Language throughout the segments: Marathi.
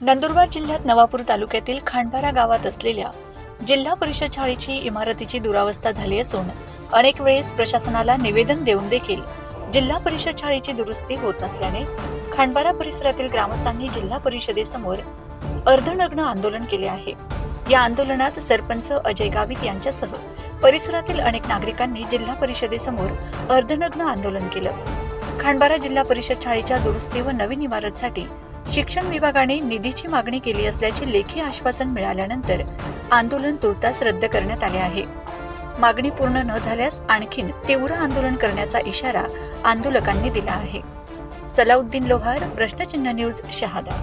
नंदुरबार जिल्ह्यात नवापूर तालुक्यातील खांडबारा गावात असलेल्या जिल्हा परिषद शाळेची इमारतीची दुरावस्था झाली असून अनेक वेळेस प्रशासनाला निवेदन देऊन देखील जिल्हा परिषद शाळेची दुरुस्ती होत नसल्याने खांडबारा परिसरातील ग्रामस्थांनी जिल्हा परिषदेसमोर अर्धनग्न आंदोलन केले आहे. या आंदोलनात सरपंच अजय गावित यांच्यासह परिसरातील अनेक नागरिकांनी जिल्हा परिषदेसमोर अर्धनग्न आंदोलन केलं. खांडबारा जिल्हा परिषद शाळेच्या दुरुस्ती व नवीन इमारतसाठी शिक्षण विभागाने निधीची मागणी केली असल्याचे लेखी आश्वासन मिळाल्यानंतर आंदोलन तुर्तास रद्द करण्यात आले आहे. मागणी पूर्ण न झाल्यास आणखीन तीव्र आंदोलन करण्याचा इशारा आंदोलकांनी दिला आहे. सलाउद्दीन लोहार प्रश्नचिन्ह न्यूज शहादा.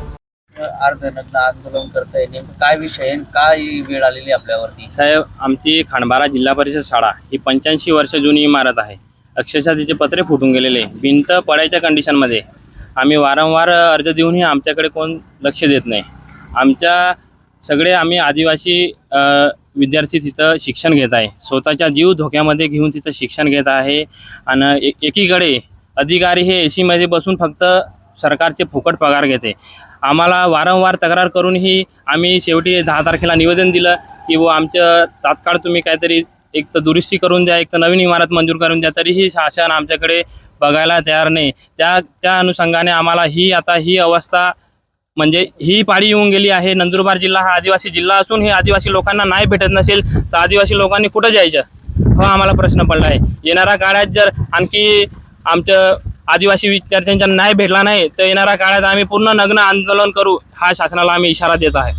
अर्धनग्न आंदोलन करताय. नेमकं काय विषय आहे? काय वेळ आलेली आपल्यावरती? साहेब आमची खांडबारा जिल्हा परिषद शाळा ही पंच्याऐंशी वर्ष जुनी इमारत आहे. अक्षरशः तिचे पत्रे फुटून गेलेले. भिंत पडायच्या कंडिशनमध्ये आम्ही वारंवार अर्ज देऊनही आमच्याकडे कोण लक्ष देत नाही. आमच्या सगळे आम्ही आदिवासी विद्यार्थी तिथं शिक्षण घेत आहे. स्वतःच्या जीव धोक्यामध्ये घेऊन तिथं शिक्षण घेत आहे. आणि एक एकीकडे अधिकारी हे ए सीमध्ये बसून फक्त सरकारचे फुकट पगार घेते. आम्हाला वारंवार तक्रार करूनही आम्ही शेवटी दहा तारखेला निवेदन दिलं की व आमचं तात्काळ तुम्ही काहीतरी एक तर दुरुस्ती करून द्या एक तर नवीन इमारत मंजूर करून द्या तरीही शासन आमच्याकडे बघायला तयार नाही. त्या त्या अनुषंगाने आम्हाला ही आता ही अवस्था म्हणजे ही पाळी येऊन गेली आहे. नंदुरबार जिल्हा हा आदिवासी जिल्हा असून हे आदिवासी लोकांना नाही भेटत नसेल तर आदिवासी लोकांनी कुठं जायचं? हा आम्हाला प्रश्न पडला आहे. येणाऱ्या काळात जर आणखी आमच्या आदिवासी विद्यार्थ्यांच्या नाही भेटला नाही तर येणाऱ्या काळात आम्ही पूर्ण नग्न आंदोलन करू हा शासनाला आम्ही इशारा देत आहे.